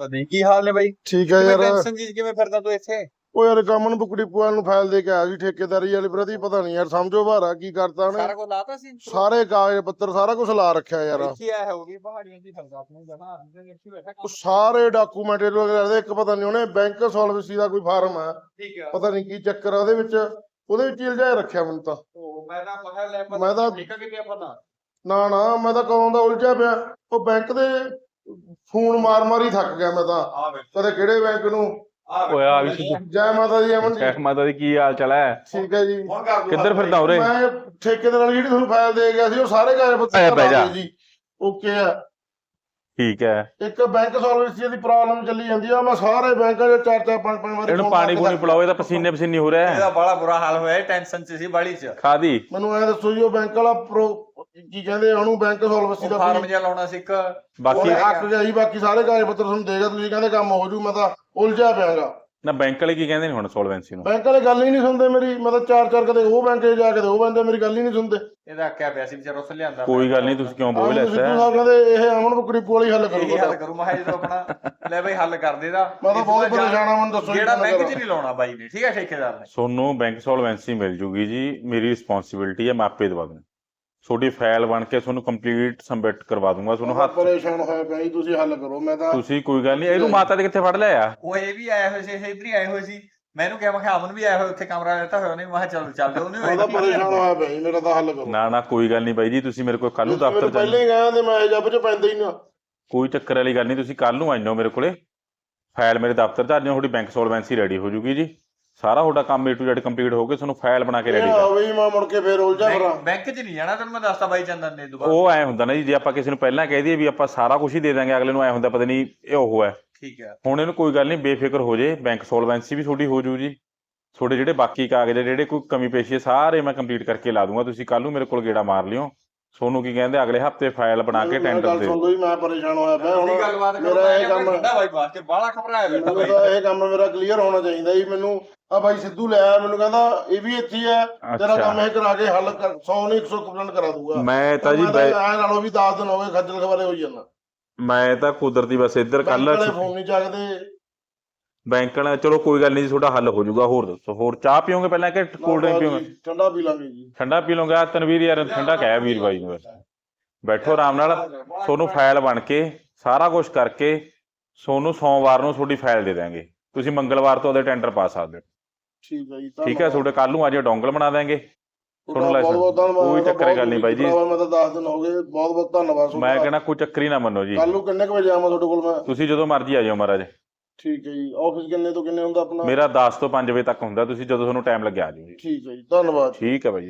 ਪਤਾ ਕੀ ਹਾਲ ਨੇ ਬਾਈ? ਠੀਕ ਹੈ ਯਾਰ। ਟੈਨਸ਼ਨ ਜੀ ਕਿਵੇਂ ਫਿਰਦਾ ਤੂੰ ਇੱਥੇ? ਉਹ ਯਾਰ ਕੰਮ ਨੂੰ ਬੁਕੜੀ ਪੁਆਲ ਨੂੰ ਫਾਈਲ ਦੇ ਕੇ ਆਇਆ ਸੀ ਠੇਕੇਦਾਰੀ ਵਾਲੇ ਪ੍ਰਤੀ ਪਤਾ ਨਹੀਂ ਯਾਰ ਸਮਝੋ ਭਾਰਾ ਕੀ ਕਰਤਾ ਸਾਰਾ ਉਹਨੇ ਕੁਝ ਲਾਤਾ ਸੀ? ਸਾਰੇ ਕਾਗਜ਼ ਪੱਤਰ ਸਾਰਾ ਕੁਝ ਲਾ ਰੱਖਿਆ ਯਾਰ। ਇੱਥੇ ਆਇਆ ਹੋਗੀ ਪਹਾੜੀਆਂ ਦੀ ਫਿਰਦਾ ਆਪਣੇ ਆਪਣੇ ਇੱਥੇ ਬੈਠਾ ਸਾਰੇ ਡਾਕੂਮੈਂਟ ਵਗੈਰਾ ਦੇ ਇੱਕ ਪਤਾ ਨਹੀਂ ਉਹਨੇ ਬੈਂਕ ਸੋਲਵੈਂਸੀ ਦਾ ਕੋਈ ਫਾਰਮ ਹੈ ਠੀਕ ਆ। ਪਤਾ ਨਹੀਂ ਕੀ ਚੱਕਰ ਆ ਉਹਦੇ ਵਿੱਚ ਉਹਦੇ ਵਿੱਚ ਹੀ ਉਲਝਾਇਆ ਰੱਖਿਆ ਮੈਨੂੰ ਤਾਂ। ਉਹ ਮੈਂ ਤਾਂ ਪਤਾ ਲੈ ਮੈਂ ਤਾਂ- ਠੀਕ ਆ ਕਿ ਕੀ ਪਤਾ। ਨਾ ਨਾ ਮੈਂ ਤਾਂ ਕਦੋਂ ਦਾ ਉਲਝਿਆ ਪਿਆ। ਉਹ ਬੈਂਕ ਦੇ ਫੋਨ ਮਾਰ ਮਾਰ ਹੀ ਥੱਕ ਗਿਆ ਮੈਂ ਤਾਂ। ਕਦੇ ਕਿਹੜੇ ਬੈਂਕ ਨੂੰ। ਓਏ ਆ ਵੀ ਸਿੱਧੂ। ਜੈ ਮਾਤਾ ਦੀ ਅਮਨ ਜੀ। ਕਹਿ ਮਾਤਾ ਦੀ ਕੀ ਹਾਲ ਚਾਲ ਹੈ? ਠੀਕ ਹੈ ਜੀ। ਕਰ ਕਿੱਧਰ ਫਿਰਦਾ ਉਰੇ? ਮੈਂ ਠੇਕੇਦਾਰ ਵਾਲੀ ਜਿਹੜੀ ਤੁਹਾਨੂੰ ਫਾਈਲ ਦੇ ਗਿਆ ਸੀ ਉਹ ਸਾਰੇ ਕਾਗਜ਼ ਪੱਤਰ ਆਇਆ ਬਹਿ ਜਾ। ਜੀ। ਓਕੇ ਆ ਠੀਕ ਹੈ। ਇੱਕ ਬੈਂਕ ਸੋਲਵੈਂਸੀ ਦੀ ਪ੍ਰੋਬਲਮ ਚੱਲੀ ਜਾਂਦੀ ਆ। ਮੈਂ ਸਾਰੇ ਬੈਂਕਾਂ ਦੇ ਚਾਰ ਚਾਰ ਪੰਜ ਪੰਜ ਵਾਰੀ ਇਹਨੂੰ ਪਾਣੀ ਪੂਣੀ ਪਿਲਾਓ ਇਹਦਾ ਪਸੀਨੇ ਪਸੀਨੀ ਹੋ ਰਿਹਾ ਹੈ। ਇਹਦਾ ਬੜਾ ਬੁਰਾ ਹਾਲ ਹੋਇਆ ਟੈਨਸ਼ਨ 'ਚ ਸੀ ਬੜੀ 'ਚ। ਖਾਦੀ ਮੈਨੂੰ ਐ ਦੱਸੋ ਜੀ ਉਹ ਬੈਂਕ ਵਾਲਾ ਪ੍ਰੋ ਕੀ ਕਹਿੰਦੇ ਆ ਉਹਨੂੰ ਬੈਂਕ ਸੋਲਵੈਂਸੀ ਦਾ ਫਾਰਮ ਜਿਹਾ ਲਾਉਣਾ ਸੀ ਇੱਕ। ਬਾਕੀ ਉਹਨੇ ਅੱਕ ਗਿਆ ਜੀ ਬਾਕੀ ਸਾਰੇ ਕਾਗਜ਼ ਪੱਤਰ ਤੁਹਾਨੂੰ ਦੇਗਾ ਤੁਸੀਂ ਕਹਿੰਦੇ ਕੰਮ ਹੋ ਜੂ ਮੈਂ ਤਾਂ ਉਲਝਿਆ ਪਿਆਗਾ। ਨਾ ਬੈਂਕ ਵਾਲੇ ਕੀ ਕਹਿੰਦੇ ਨੇ ਹੁਣ ਸੋਲਵੈਂਸੀ ਨੂੰ? ਬੈਂਕ ਵਾਲੇ ਗੱਲ ਹੀ ਨਹੀਂ ਸੁਣਦੇ ਮੇਰੀ ਮੈਂ ਤਾਂ ਚਾਰ ਚਾਰ ਕਦੇ ਉਹ ਬੈਂਕ 'ਚ ਜਾ ਕੇ ਉਹ ਬੰਦੇ ਮੇਰੀ ਗੱਲ ਹੀ ਨਹੀਂ ਸੁਣਦੇ। ਇਹਦਾ ਆਕਿਆ ਪਿਆ ਸੀ ਵਿਚਾਰਾ ਉਸ ਲਿਆਂਦਾ ਕੋਈ ਗੱਲ ਨਹੀਂ ਤੁਸੀਂ ਕਿਉਂ ਬੋਲ ਸਿੱਧੂ ਸਾਹਿਬ ਕਹਿੰਦੇ ਇਹ ਅਮਨ ਬੁਕੜੀ ਵਾਲੀ ਹੱਲ ਇਹੀ ਕਰੂਗਾ ਹੱਲ ਕਰੂ ਮੈਂ ਜਦੋਂ ਆਪਣਾ ਲੈ ਬਈ ਹੱਲ ਕਰ ਦੇ ਦਾ ਮੈਂ ਤਾਂ ਬਹੁਤ ਪਰੇਸ਼ਾਨ ਆ ਮੈਨੂੰ ਦੱਸੋ ਜਿਹੜਾ ਬੈਂਕ 'ਚ। ਨਹੀਂ ਲਾਉਣਾ ਬਾਈ ਨੇ ਠੀਕ ਹੈ ਠੇਕੇਦਾਰ ਨੇ। ਸੋਨੂੰ ਬੈਂਕ ਸੋਲਵੈਂਸੀ ਮਿਲ ਜੂਗੀ ਜੀ ਮੇਰੀ ਰਿਸਪੌਂਸਿਬਿਲਟੀ ਹੈ ਮੈਂ ਆਪੇ ਦਵਾ ਦੂੰ ਤੁਹਾਡੀ ਫਾਈਲ ਬਣ ਕੇ ਤੁਹਾਨੂੰ ਕੰਪਲੀਟ ਸਬਮਿਟ ਕਰਵਾ ਦੂੰਗਾ ਤੁਹਾਨੂੰ ਹੱਥ ਪਰੇਸ਼ਾਨ ਹੋਇਆ ਪਿਆ ਜੀ ਤੁਸੀਂ ਹੱਲ ਕਰੋ ਮੈਂ ਤਾਂ ਤੁਸੀਂ ਕੋਈ ਗੱਲ ਨਹੀਂ ਇਹਨੂੰ ਮਾਤਾ ਦੇ ਕਿੱਥੇ ਫੜ ਲਿਆ? ਆ ਉਹ ਇਹ ਵੀ ਆਏ ਹੋਏ ਸੀ ਇਹ ਇੱਧਰ ਹੀ ਆਏ ਹੋਏ ਸੀ। ਮੈਨੂੰ ਕਿਹਾ ਮੈਂ ਕਿਹਾ ਅਮਨ ਵੀ ਆਇਆ ਹੋਇਆ ਉੱਥੇ ਕਮਰਾ ਲੈਤਾ ਹੋਇਆ ਉਹਨੇ ਮੈਂ ਕਿਹਾ ਚੱਲ ਚੱਲਦੇ ਉਹਨੇ ਮੈਂ ਤਾਂ ਪਰੇਸ਼ਾਨ ਹੋਇਆ ਪਿਆ ਜੀ ਮੇਰਾ ਤਾਂ ਹੱਲ ਕਰੋ। ਨਾ ਨਾ ਕੋਈ ਗੱਲ ਨਹੀਂ ਬਾਈ ਜੀ ਤੁਸੀਂ ਮੇਰੇ ਕੋਲ ਕੱਲ ਨੂੰ ਦਫ਼ਤਰ ਮੈਨੂੰ ਪਹਿਲਾਂ ਗਏ ਤੇ ਮੈਂ ਜੱਬ 'ਚ ਪੈਂਦਾ ਹੀ ਨਾ ਕੋਈ ਚੱਕਰ ਵਾਲੀ ਗੱਲ ਨਹੀਂ ਤੁਸੀਂ ਕੱਲ ਨੂੰ ਆਇਓ ਮੇਰੇ ਕੋਲੇ। ਫਾਈਲ ਮੇਰੇ ਦਫ਼ਤਰ 'ਚ ਆ ਜਾਓ ਤੁਹਾਡੀ ਬੈਂਕ ਸੋਲਵੈਂਸੀ ਰੈਡੀ ਹੋ ਜੂਗੀ ਜੀ। ਸਾਰਾ ਤੁਹਾਡਾ ਕੰਮ A to Z ਕੰਪਲੀਟ ਹੋ ਕੇ ਤੁਹਾਨੂੰ ਫਾਈਲ ਬਣਾ ਕੇ ਰੈਡੀ ਕਰ। ਹੋਵੇ ਜੀ ਮੈਂ ਮੁੜ ਕੇ ਫੇਰ ਉਲਝਾ ਫਿਰਾਂ ਬੈਂਕ 'ਚ ਨਹੀਂ ਜਾਣਾ ਤੈਨੂੰ ਮੈਂ ਦੱਸਤਾ ਬਾਈ ਚੰਦਨ ਨੇ ਦੁਬਾਰਾ। ਉਹ ਐ ਹੁੰਦਾ ਨਾ ਜੀ ਜੇ ਆਪਾਂ ਕਿਸੇ ਨੂੰ ਪਹਿਲਾਂ ਕਹਿ ਦਈਏ ਵੀ ਆਪਾਂ ਸਾਰਾ ਕੁਝ ਹੀ ਦੇ ਦਾਂਗੇ ਅਗਲੇ ਨੂੰ ਐ ਹੁੰਦਾ ਪਤਾ ਨਹੀਂ ਇਹ ਉਹ ਹੈ। ਠੀਕ ਹੈ। ਹੁਣ ਇਹਨੂੰ ਕੋਈ ਗੱਲ ਨਹੀਂ ਬੇਫਿਕਰ ਹੋ ਜੇ ਬੈਂਕ ਸੋਲਵੈਂਸੀ ਵੀ ਤੁਹਾਡੀ ਹੋ ਜੂ ਜੀ। ਤੁਹਾਡੇ ਜਿਹੜੇ ਬਾਕੀ ਕਾਗਜ਼ ਆ ਜਿਹੜੇ ਕੋਈ ਕਮੀ ਪੇਸ਼ੀ ਹੈ ਸਾਰੇ ਮੈਂ ਕੰਪਲੀਟ ਕਰਕੇ ਲਾ ਦੂੰਗਾ। ਤੁਸੀਂ ਕੱਲ ਨੂੰ ਮੇਰੇ ਕੋਲ ਗੇੜਾ ਮਾਰ ਲਿਓ। ਸੋਨੂੰ ਕੀ ਕਹਿੰਦੇ ਅਗਲੇ ਹਫ਼ਤੇ ਫਾਈਲ ਬਣਾ ਕੇ ਟੈਂਡਰ ਗੱਲ ਦੇ। ਸੁਣ ਲਓ ਜੀ ਮੈਂ ਪਰੇਸ਼ਾਨ ਹੋਇਆ ਪਿਆ ਹੁਣ ਹੁਣ। ਗੱਲਬਾਤ ਕਰੋ ਮੇਰਾ ਇਹ ਕੰਮ ਠੰਡਾ ਬਾਈ ਬਾਤ ਤੇ ਬਾਲਾ ਘਬਰਾਇਆ ਬੈਠਾ ਮੈਨੂੰ ਬਾਈ ਤਾਂ ਇਹ ਕੰਮ ਮੇਰਾ ਕਲੀਅਰ ਹੋਣਾ ਚਾਹੀਦਾ ਜੀ ਮੈਨੂੰ ਆ ਬਾਈ ਸਿੱਧੂ ਲੈ ਆਇਆ ਮੈਨੂੰ ਕਹਿੰਦਾ ਇਹ ਵੀ ਇੱਥੇ ਹੀ ਹੈ ਤੇਰਾ ਅੱਛਾ। ਕੰਮ ਇਹ ਕਰਾ ਕੇ ਹੱਲ ਕਰ 100 ਨਹੀਂ 100% ਕਰਾ ਦੂਗਾ। ਮੈਂ ਤਾਂ ਜੀ ਮੈਂ ਬੈ- ਐ ਨਾਲੋਂ ਵੀ 10 ਦਿਨ ਹੋ ਗਏ ਖੱਜਲ ਖਵਾਰੇ ਹੋਈ ਜਾਂਦਾ। ਮੈਂ ਤਾਂ ਕੁਦਰਤੀ ਬਸ ਇੱਧਰ ਕੱਲ ਫੋਨ ਨਹੀਂ ਚੱਕਦੇ। ਬੈਂਕ ਵਾਲਾ ਚਲੋ ਕੋਈ ਗੱਲ ਨਹੀਂ ਜੀ ਤੁਹਾਡਾ ਹੱਲ ਹੋ ਜਾਊਗਾ ਹੋਰ ਦੱਸੋ ਹੋਰ ਚਾਹ ਪੀਓਗੇ ਪਹਿਲਾਂ ਕਿ ਕੋਲਡ ਡਰਿੰਕ ਪੀਓਗੇ? ਠੰਡਾ ਪੀ ਲਾਂਗੇ ਜੀ। ਠੰਡਾ ਪੀ ਲਓਗੇ ਆ ਤਨਵੀਰ ਯਾਰ ਠੰਡਾ ਕਹਿਆ ਵੀਰ ਬਾਈ ਨੂੰ। ਬੈਠੋ ਆਰਾਮ ਨਾਲ ਤੁਹਾਨੂੰ ਫਾਈਲ ਬਣ ਕੇ ਸਾਰਾ ਕੁਝ ਕਰਕੇ ਤੁਹਾਨੂੰ ਸੋਮਵਾਰ ਨੂੰ ਤੁਹਾਡੀ ਫਾਈਲ ਦੇ ਦਾਂਗੇ ਤੁਸੀਂ ਮੰਗਲਵਾਰ ਤੋਂ ਉਹਦੇ ਟੈਂਡਰ ਪਾ ਸਕਦੇ ਹੋ। ਠੀਕ ਹੈ ਜੀ ਠੀਕ ਹੈ ਤੁਹਾਡੇ ਕੱਲ ਨੂੰ ਅੱਜ ਡੋਂਗਲ ਬਣਾ ਦਾਂਗੇ ਤੁਹਾਨੂੰ ਬਹੁਤ ਬਹੁਤ ਧੰਨਵਾਦ। ਕੋਈ ਚੱਕਰ ਗੱਲ ਨਹੀਂ ਬਾਈ ਜੀ। ਭਰਾਵਾ, ਮੈਂ ਤਾਂ 10 ਦਿਨ ਹੋ ਗਏ ਬਹੁਤ ਬਹੁਤ ਧੰਨਵਾਦ ਮੈਂ ਕਹਿੰਦਾ ਕੋਈ ਚੱਕਰੀ ਨਾ ਮੰਨੋ ਜੀ। ਕੱਲ ਨੂੰ ਕਿੰਨੇ ਕੁ ਵਜੇ ਆਵਾਂ ਤੁਹਾਡੇ ਕੋਲ ਮੈਂ? ਤੁਸੀਂ ਜਦੋਂ ਮਰਜ਼ੀ ਆ ਜਾਓ ਮਹਾਰਾਜ। ਠੀਕ ਹੈ ਜੀ। ਆਫਿਸ ਕਿੰਨੇ ਤੋਂ ਕਿੰਨੇ ਹੁੰਦਾ ਆਪਣਾ? ਮੇਰਾ 10 ਤੋਂ 5 ਵਜੇ ਤੱਕ ਹੁੰਦਾ ਤੁਸੀਂ ਜਦੋਂ ਤੁਹਾਨੂੰ ਟਾਈਮ ਲੱਗਿਆ ਆ ਜਾਓ ਜੀ। ਠੀਕ ਹੈ ਜੀ ਧੰਨਵਾਦ। ਠੀਕ ਹੈ ਬਾਈ ਜੀ।